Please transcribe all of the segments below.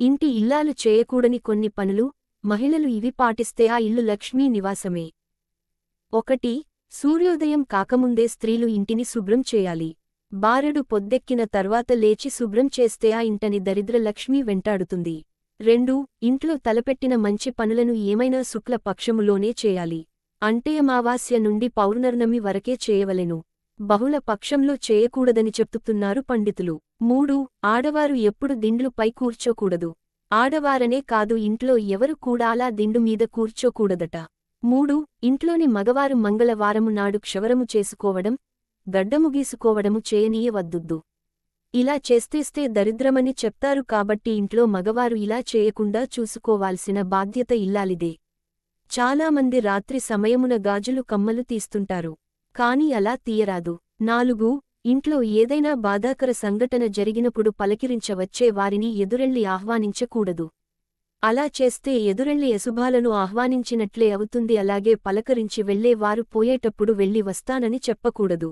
ఇంటి ఇల్లాలు చేయకూడని కొన్ని పనులు మహిళలు ఇవి పాటిస్తే ఆ ఇల్లు లక్ష్మీ నివాసమే. ఒకటి సూర్యోదయం కాకముందే స్త్రీలు ఇంటిని శుభ్రం చేయాలి. బారెడు పొద్దెక్కిన తర్వాత లేచి శుభ్రం చేస్తే ఆ ఇంటని దరిద్ర లక్ష్మీ వెంటాడుతుంది. రెండు ఇంట్లో తలపెట్టిన మంచి పనులను ఏమైనా శుక్ల పక్షములోనే చేయాలి. అంటే అమావాస్య నుండి పౌర్ణర్నమి వరకే చేయవలెను. బహుళ పక్షంలో చేయకూడదని చెప్తున్నారు పండితులు. మూడు ఆడవారు ఎప్పుడు దిండ్లుపై కూర్చోకూడదు. ఆడవారనే కాదు ఇంట్లో ఎవరు కూడా అలా దిండు మీద కూర్చోకూడదట. మూడు ఇంట్లోని మగవారు మంగళవారము నాడు క్షవరము చేసుకోవడం గడ్డముగీసుకోవడము చేయనీయవద్దుద్దు ఇలా చేస్తేస్తే దరిద్రమని చెప్తారు కాబట్టి ఇంట్లో మగవారు ఇలా చేయకుండా చూసుకోవాల్సిన బాధ్యత ఇల్లాలిదే. చాలామంది రాత్రి సమయమున గాజులు కమ్మలు తీస్తుంటారు. కాని అలా తీయరాదు. నాలుగు ఇంట్లో ఏదైనా బాధాకర సంఘటన జరిగినప్పుడు పలకిరించవచ్చే వారిని ఎదురెళ్ళి ఆహ్వానించకూడదు. అలా చేస్తే ఎదురెళ్ళి యశుభాలను ఆహ్వానించినట్లే అవుతుంది. అలాగే పలకరించి వెళ్ళే వారు పోయేటప్పుడు వెళ్ళి వస్తానని చెప్పకూడదు.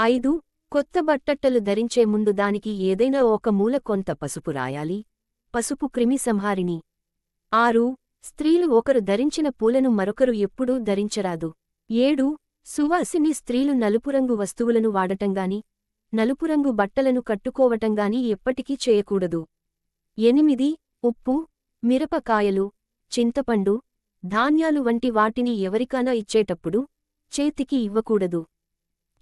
ఐదు కొత్త బట్టట్టలు ధరించే ముందు దానికి ఏదైనా ఒక మూల కొంత పసుపు రాయాలి. పసుపు క్రిమి సంహారిణి. ఆరు స్త్రీలు ఒకరు ధరించిన పూలను మరొకరు ఎప్పుడూ ధరించరాదు. ఏడు సువాసిని స్త్రీలు నలుపురంగు వస్తువులను వాడటంగాని నలుపురంగు బట్టలను కట్టుకోవటంగాని ఎప్పటికీ చేయకూడదు. ఎనిమిది ఉప్పు మిరపకాయలు చింతపండు ధాన్యాలు వంటి వాటిని ఎవరికానా ఇచ్చేటప్పుడు చేతికి ఇవ్వకూడదు.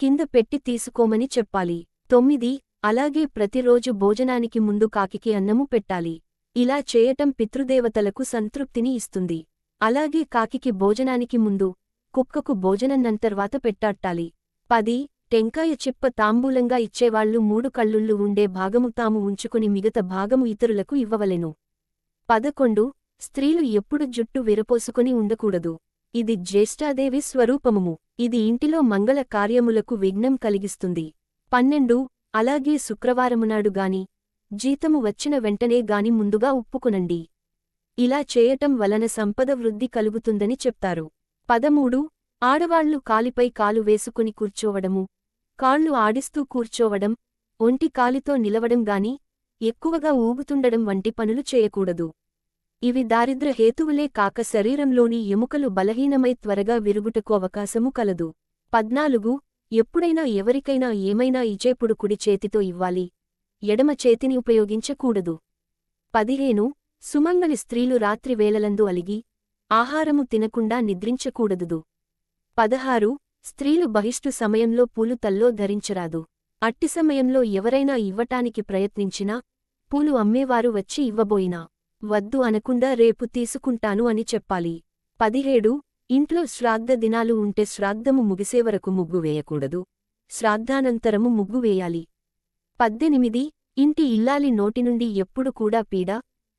కింద పెట్టి తీసుకోమని చెప్పాలి. తొమ్మిది అలాగే ప్రతిరోజు భోజనానికి ముందు కాకికి అన్నము పెట్టాలి. ఇలా చేయటం పితృదేవతలకు సంతృప్తిని ఇస్తుంది. అలాగే కాకికి భోజనానికి ముందు కుక్కకు భోజనన్నంతర్వాత పెట్టాట్టాలి. పది టెంకాయ చిప్ప తాంబూలంగా ఇచ్చేవాళ్ళు మూడు కళ్ళుళ్ళు ఉండే భాగము తాము ఉంచుకుని మిగత భాగము ఇతరులకు ఇవ్వవలెను. పదకొండు స్త్రీలు ఎప్పుడు జుట్టు విరపోసుకుని ఉండకూడదు. ఇది జ్యేష్ఠాదేవి స్వరూపముము. ఇది ఇంటిలో మంగళ కార్యములకు విఘ్నం కలిగిస్తుంది. పన్నెండు అలాగే శుక్రవారమునాడు గాని జీతము వచ్చిన వెంటనే గాని ముందుగా ఒప్పుకునండి. ఇలా చేయటం వలన సంపద వృద్ధి కలుగుతుందని చెప్తారు. పదమూడు ఆడవాళ్ళు కాలిపై కాలు వేసుకుని కూర్చోవడము కాళ్ళు ఆడిస్తూ కూర్చోవడం ఒంటి కాలితో నిలవడం గాని ఎక్కువగా ఊగుతుండడం వంటి పనులు చేయకూడదు. ఇవి దారిద్ర హేతువులే కాక శరీరంలోని ఎముకలు బలహీనమై త్వరగా విరుగుటకు అవకాశము కలదు. పద్నాలుగు ఎప్పుడైనా ఎవరికైనా ఏమైనా ఇచేపుడు కుడి చేతితో ఇవ్వాలి. ఎడమ చేతిని ఉపయోగించకూడదు. పదిహేను సుమంగళి స్త్రీలు రాత్రి వేళలందు అలిగి ఆహారము తినకుండా నిద్రించకూడదు పదహారు స్త్రీలు బహిష్టు సమయంలో పూలు తల్లో ధరించరాదు. అట్టి సమయంలో ఎవరైనా ఇవ్వటానికి ప్రయత్నించినా పూలు అమ్మేవారు వచ్చి ఇవ్వబోయినా వద్దు అనకుండా రేపు తీసుకుంటాను అని చెప్పాలి. పదిహేడు ఇంట్లో శ్రాద్ధ దినాలు ఉంటే శ్రాద్ధము ముగిసేవరకు ముగ్గు వేయకూడదు. శ్రాద్ధానంతరము ముగ్గు వేయాలి. పద్దెనిమిది ఇంటి ఇల్లాలి నోటి నుండి ఎప్పుడు కూడా పీడ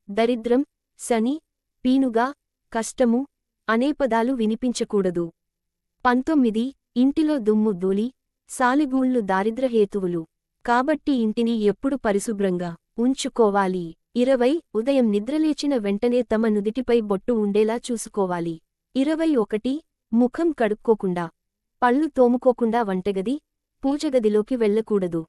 దరిద్రం శని పీనుగా కష్టము అనే పదాలు వినిపించకూడదు. పంతొమ్మిది ఇంటిలో దుమ్ము ధూళి సాలిగూళ్ళు దారిద్రహేతువులు కాబట్టి ఇంటిని ఎప్పుడు పరిశుభ్రంగా ఉంచుకోవాలి. ఇరవై ఉదయం నిద్రలేచిన వెంటనే తమ నుదిటిపై బొట్టు ఉండేలా చూసుకోవాలి. ఇరవై ఒకటి ముఖం కడుక్కోకుండా పళ్ళు తోముకోకుండా వంటగది పూజగదిలోకి వెళ్ళకూడదు.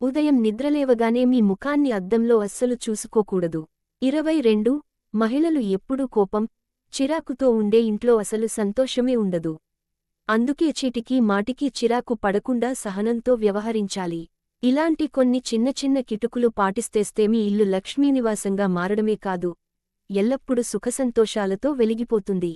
ఉదయం నిద్రలేవగానే మీ ముఖాన్ని అద్దంలో అస్సలు చూసుకోకూడదు. ఇరవై రెండు మహిళలు ఎప్పుడూ కోపం చిరాకుతో ఉండే ఇంట్లో అసలు సంతోషమే ఉండదు. అందుకే చీటికి మాటికి చిరాకు పడకుండా సహనంతో వ్యవహరించాలి. ఇలాంటి కొన్ని చిన్న చిన్న కిటుకులు పాటిస్తేస్తే మీ ఇల్లు లక్ష్మీనివాసంగా మారడమే కాదు ఎల్లప్పుడూ సుఖసంతోషాలతో వెలిగిపోతుంది.